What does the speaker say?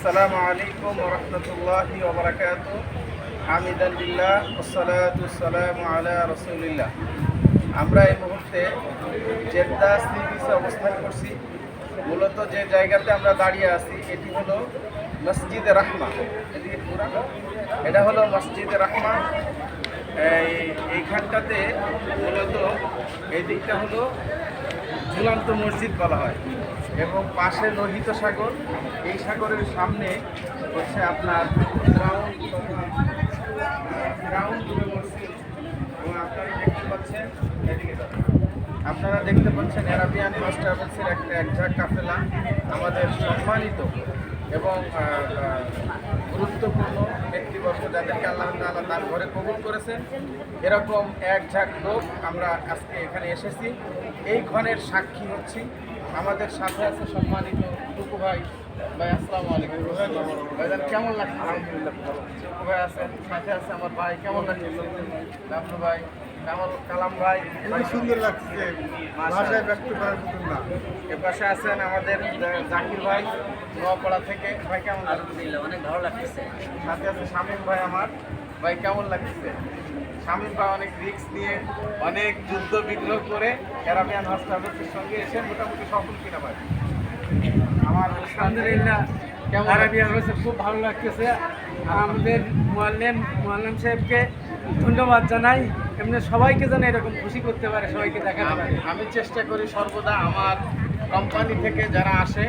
আসসালামু আলাইকুম রহমতুল্লাহ ওবরাকাত হামিদাল্লিল্লাহ ওসালাতাম আমরা এই মুহূর্তে জেদ্দা সি বিচে অবস্থান করছি। মূলত যে জায়গাতে আমরা দাঁড়িয়ে আছি, এটি হলো মসজিদে রাহমা। এদিকে এটা হলো মসজিদে রাহমা। এইখানটাতে মূলত এই দিকটা হলো ঝুলন্ত মসজিদ বলা হয়। এবং পাশে লোহিত সাগর, এই সাগরের সামনে হচ্ছে আপনার গ্রাউন্ড গ্রাউন্ড এবং আপনারা দেখতে পাচ্ছেন আপনারা দেখতে পাচ্ছেন অ্যারাবিয়ান ট্রাভেলসের একটা একঝাক কাফেলা আমাদের সম্মানিত এবং গুরুত্বপূর্ণ ব্যক্তিবর্গ যাদেরকে আল্লাহ তালা তার ঘরে কবুল করেছেন। এরকম এক ঝাঁক লোক আমরা আজকে এখানে এসেছি। এই ঘরের সাক্ষী হচ্ছি। আমাদের সাথে আছে সম্মানিত ভাই। ভাই আসসালামু আলাইকুম। ভাইজান কেমন লাগছে? আলহামদুলিল্লাহ ভাই আছেন সাথে আছে আমার ভাই কেমন লাগছে? ডাবলু ভাই কামাল কালাম ভাই। খুবই সুন্দর লাগছে। ভাষায় ব্যক্ত করার মতন না। এ পাশে আছেন আমাদের জাকির ভাই নোয়াপাড়া থেকে। ভাই কেমন আলহামদুলিল্লাহ অনেক ভালো লাগতেছে। সাথে আছে শামীম ভাই আমার। ভাই কেমন লাগছে শামীম ভাই অনেক রিস্ক নিয়ে অনেক যুদ্ধ বিগ্রহ করে অ্যারাবিয়ান হস্টাবের সঙ্গে এসে মোটামুটি সফল কিনা ভাই? আলহামদুলিল্লাহ কেমন? আরবিয়ান হয়েছে খুব ভালো লাগতেছে। আমাদের মোয়াল্লেম মোয়াল্লেম সাহেবকে ধন্যবাদ জানাই। এমনি সবাইকে যেন এরকম খুশি করতে পারে সবাইকে দেখাতে পারে। আমি চেষ্টা করি সর্বদা আমার কোম্পানি থেকে যারা আসে